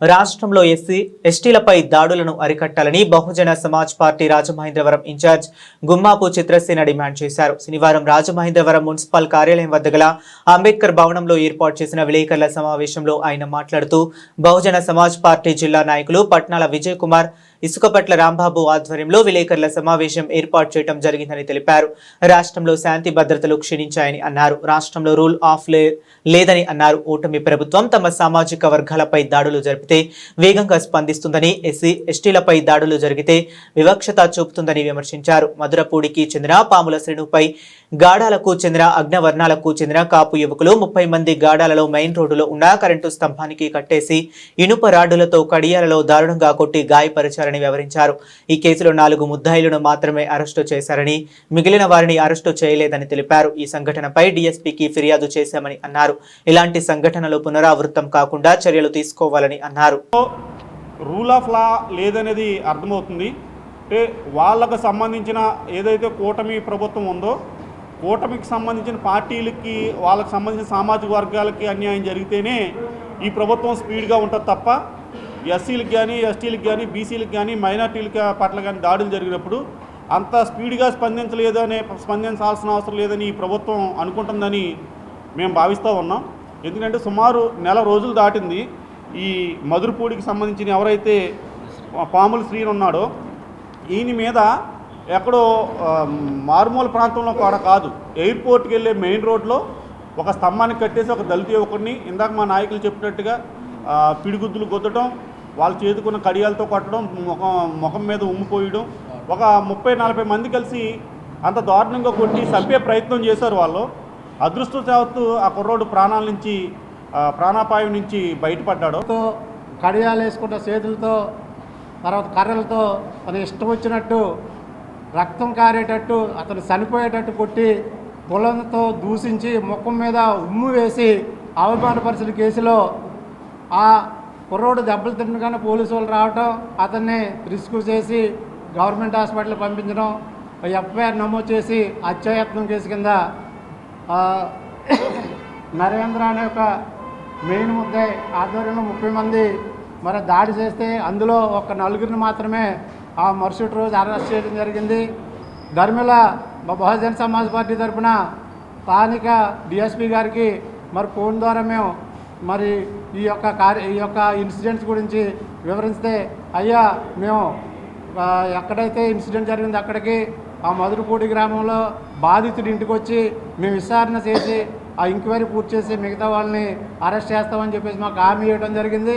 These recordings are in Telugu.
రాష్ట్రంలో ఎస్సీ ఎస్టీలపై దాడులను అరికట్టాలని Bahujan Samaj party Rajamahendravaram in charge Gummapu Chitrasena demand చేశారు. శనివారం రాజమహేంద్రవరం మున్సిపల్ కార్యాలయం వద్ద గల అంబేద్కర్ భవనంలో ఏర్పాటు చేసిన విలేకరుల సమావేశంలో ఆయన మాట్లాడుతూ బహుజన సమాజ్ పార్టీ జిల్లా నాయకులు పట్నాల విజయ్ కుమార్ ఇసుకపట్ల రాంబాబు ఆధ్వర్యంలో విలేకరుల సమావేశం ఏర్పాటు చేయడం జరిగిందని తెలిపారు. రాష్ట్రంలో శాంతి భద్రతలు క్షీణించాయని అన్నారు. రాష్ట్రంలో రూల్ ఆఫ్ లేదని అన్నారు. ఓటమి ప్రభుత్వం తమ సామాజిక వర్గాలపై దాడులు జరిపితే వేగంగా స్పందిస్తుందని ఎస్సీ ఎస్టీలపై దాడులు జరిగితే వివక్షత చూపుతుందని విమర్శించారు. మధురపూడికి చెందిన పాముల శ్రేణుపై గాడాలకు చెందిన అగ్నవర్ణాలకు చెందిన కాపు యువకులు ముప్పై మంది గాడాలలో మెయిన్ రోడ్డులో ఉన్న కరెంటు స్తంభానికి కట్టేసి ఇనుప రాడ్డులతో కడియాలలో దారుణంగా కొట్టి గాయపరిచారు. చేశారని వివరించారు. ఈ కేసులో నాలుగు ముద్దాయిలను మాత్రమే అరెస్టు చేశారని మిగిలిన వారిని అరెస్టు చేయలేదని తెలిపారు. ఈ సంఘటనపై డీఎస్పీకి ఫిర్యాదు చేశామని అన్నారు. ఇలాంటి సంఘటనలు పునరావృతం కాకుండా చర్యలు తీసుకోవాలని అన్నారు. రూల్ ఆఫ్ లా లేదనేది అర్థమవుతుంది. అంటే వాళ్ళకు సంబంధించిన ఏదైతే కూటమి ప్రభుత్వం ఉందో కూటమికి సంబంధించిన పార్టీలకి వాళ్ళకి సంబంధించిన సామాజిక వర్గాలకి అన్యాయం జరిగితేనే ఈ ప్రభుత్వం స్పీడ్గా ఉంటుంది తప్ప ఎస్సీలకు కానీ ఎస్టీలకు కానీ బీసీలకు కానీ మైనార్టీలకి పట్ల కానీ దాడులు జరిగినప్పుడు అంత స్పీడ్గా స్పందించలేదు అనే స్పందించాల్సిన అవసరం లేదని ఈ ప్రభుత్వం అనుకుంటుందని మేము భావిస్తూ ఉన్నాం. ఎందుకంటే సుమారు నెల రోజులు దాటింది. ఈ మధురపూడికి సంబంధించిన ఎవరైతే పాముల శ్రీని ఉన్నాడో ఈయన మీద ఎక్కడో మారుమూల ప్రాంతంలో కూడా కాదు ఎయిర్పోర్ట్కి వెళ్ళే మెయిన్ రోడ్లో ఒక స్తంభానికి కట్టేసి ఒక దళిత యువకుడిని ఇందాక మా నాయకులు చెప్పినట్టుగా పిడిగుద్దులు గుద్దటం వాళ్ళు చేతుకున్న కడియాలతో కొట్టడం ముఖం ముఖం మీద ఉమ్మిపోయడం ఒక ముప్పై నలభై మంది కలిసి అంత దారుణంగా కొట్టి చంపే ప్రయత్నం చేశారు వాళ్ళు. అదృష్టవత్తు ఆ కుర్రోడు ప్రాణాల నుంచి ప్రాణాపాయం నుంచి బయటపడ్డాడు. కడియాలు వేసుకున్న చేతులతో తర్వాత కర్రలతో తన ఇష్టం వచ్చినట్టు రక్తం కారేటట్టు అతను చనిపోయేటట్టు కొట్టి పొలంతో దూషించి ముఖం మీద ఉమ్ము వేసి అవమానపరిచిన కేసులో ఆ కుర్రోడు దెబ్బలు తినగానే పోలీసు వాళ్ళు రావటం అతన్ని రిస్క్ చేసి గవర్నమెంట్ హాస్పిటల్ పంపించడం ఎఫ్ఐఆర్ నమోదు చేసి హత్యాయత్నం కేసు కింద నరేంద్ర అనే ఒక మెయిన్ ముద్దాయి ఆధ్వర్యంలో ముప్పై మంది మరి దాడి చేస్తే అందులో ఒక నలుగురిని మాత్రమే ఆ మరుసటి రోజు అరెస్ట్ చేయడం జరిగింది. ధర్మిల బహుజన సమాజ్ పార్టీ తరఫున స్థానిక డిఎస్పి గారికి మరి ఫోన్ ద్వారా మేము మరి ఈ యొక్క కార్య ఈ యొక్క ఇన్సిడెంట్స్ గురించి వివరిస్తే అయ్యా మేము ఎక్కడైతే ఇన్సిడెంట్ జరిగింది అక్కడికి ఆ మధురపూడి గ్రామంలో బాధితుడి ఇంటికి వచ్చి మేము విచారణ చేసి ఆ ఎంక్వైరీ పూర్తి చేసి మిగతా వాళ్ళని అరెస్ట్ చేస్తామని చెప్పేసి మాకు హామీ ఇవ్వడం జరిగింది.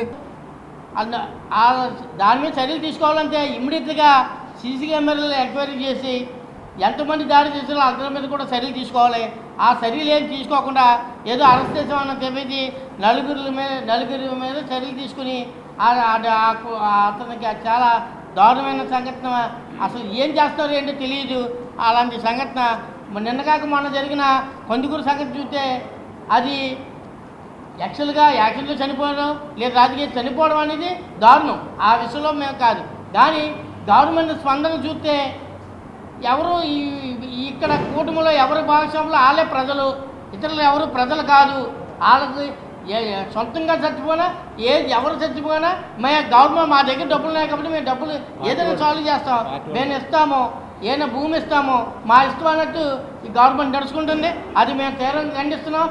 దాని మీద చర్యలు తీసుకోవాలంటే ఇమ్మీడియట్గా సీసీ కెమెరాలు ఎంక్వైరీ చేసి ఎంతమంది దాడి చేసారో అందరి మీద కూడా చర్యలు తీసుకోవాలి. ఆ చర్యలు ఏం తీసుకోకుండా ఏదో అరెస్ట్ చేసామన్న చెప్పేసి నలుగురి మీద నలుగురి మీద చర్యలు తీసుకుని అతనికి చాలా దారుణమైన సంఘటన అసలు ఏం చేస్తారో ఏంటో తెలియదు. అలాంటి సంఘటన మొన్న నిన్నగాక మొన్న జరిగిన కొందుకూరు సంఘటన చూస్తే అది యాక్చువల్గా యాక్సిడెంట్లో చనిపోవడం లేదా రాజకీయ చనిపోవడం అనేది దారుణం. ఆ విషయంలో మేము కాదు. కానీ గవర్నమెంట్ స్పందన చూస్తే ఎవరు ఈ ఇక్కడ కూటమిలో ఎవరి భాగస్వాములు? వాళ్ళే ప్రజలు. ఇతరులు ఎవరు? ప్రజలు కాదు. వాళ్ళకి సొంతంగా చచ్చిపోయినా ఏ ఎవరు చచ్చిపోయినా మేము గవర్నమెంట్ మా దగ్గర డబ్బులు ఉన్నాయి కాబట్టి మేము డబ్బులు ఏదైనా సాల్వ్ చేస్తాం. మేము ఇస్తాము. ఏదైనా భూమి ఇస్తాము. మా ఇష్టం అన్నట్టు ఈ గవర్నమెంట్ నడుచుకుంటుంది. అది మేము తీవ్రంగా ఖండిస్తున్నాం.